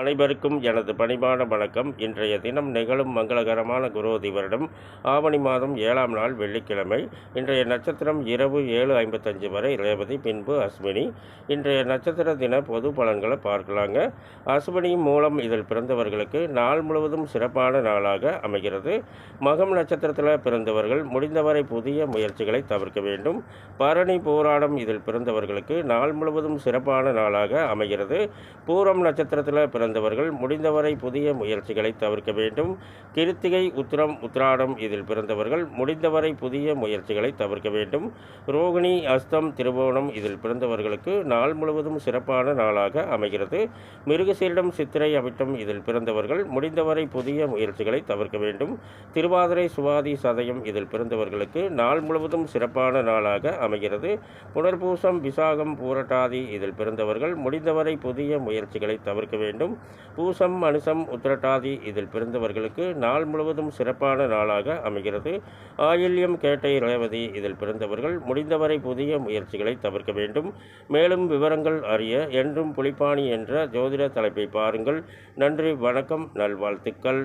அனைவருக்கும் எனது பணிபான வணக்கம். இன்றைய தினம் நிகழும் மங்களகரமான குரோதி வருடம் ஆவணி மாதம் ஏழாம் நாள் வெள்ளிக்கிழமை. இன்றைய நட்சத்திரம் இரவு ஏழு ஐம்பத்தஞ்சு வரை ரேவதி பின்பு அஸ்வினி. இன்றைய நட்சத்திர தின பொது பலன்களை பார்க்கலாங்க. அஸ்வினி மூலம் இதில் பிறந்தவர்களுக்கு நாள் முழுவதும் சிறப்பான நாளாக அமைகிறது. மகம் நட்சத்திரத்தில் பிறந்தவர்கள் முடிந்தவரை புதிய முயற்சிகளை தவிர்க்க வேண்டும். பரணி போராடம் இதில் பிறந்தவர்களுக்கு நாள் முழுவதும் சிறப்பான நாளாக அமைகிறது. பூரம் நட்சத்திரத்தில் பிற பிறந்தவர்கள் முடிந்தவரை புதிய முயற்சிகளை தவிர்க்க வேண்டும். கிருத்திகை உத்திரம் உத்ராடம் இதில் பிறந்தவர்கள் முடிந்தவரை புதிய முயற்சிகளை தவிர்க்க வேண்டும். ரோகிணி அஸ்தம் திருவோணம் இதில் பிறந்தவர்களுக்கு நாள் முழுவதும் சிறப்பான நாளாக அமைகிறது. மிருகசீரிடம் சித்திரை அவிட்டம் இதில் பிறந்தவர்கள் முடிந்தவரை புதிய முயற்சிகளை தவிர்க்க வேண்டும். திருவாதிரை சுவாதி சதயம் இதில் பிறந்தவர்களுக்கு நாள் முழுவதும் சிறப்பான நாளாக அமைகிறது. புனர்பூசம் விசாகம் பூரட்டாதி இதில் பிறந்தவர்கள் முடிந்தவரை புதிய முயற்சிகளை தவிர்க்க வேண்டும். பூசம் அனுசம் உத்திரட்டாதி இதில் பிறந்தவர்களுக்கு நாள் முழுவதும் சிறப்பான நாளாக அமைகிறது. ஆயில்யம் கேட்டை ரேவதி இதில் பிறந்தவர்கள் முடிந்தவரை புதிய முயற்சிகளை தவிர்க்க வேண்டும். மேலும் விவரங்கள் அறிய என்றும் புலிப்பாணி என்ற ஜோதிட தலைப்பை பாருங்கள். நன்றி வணக்கம் நல்வாழ்த்துக்கள்.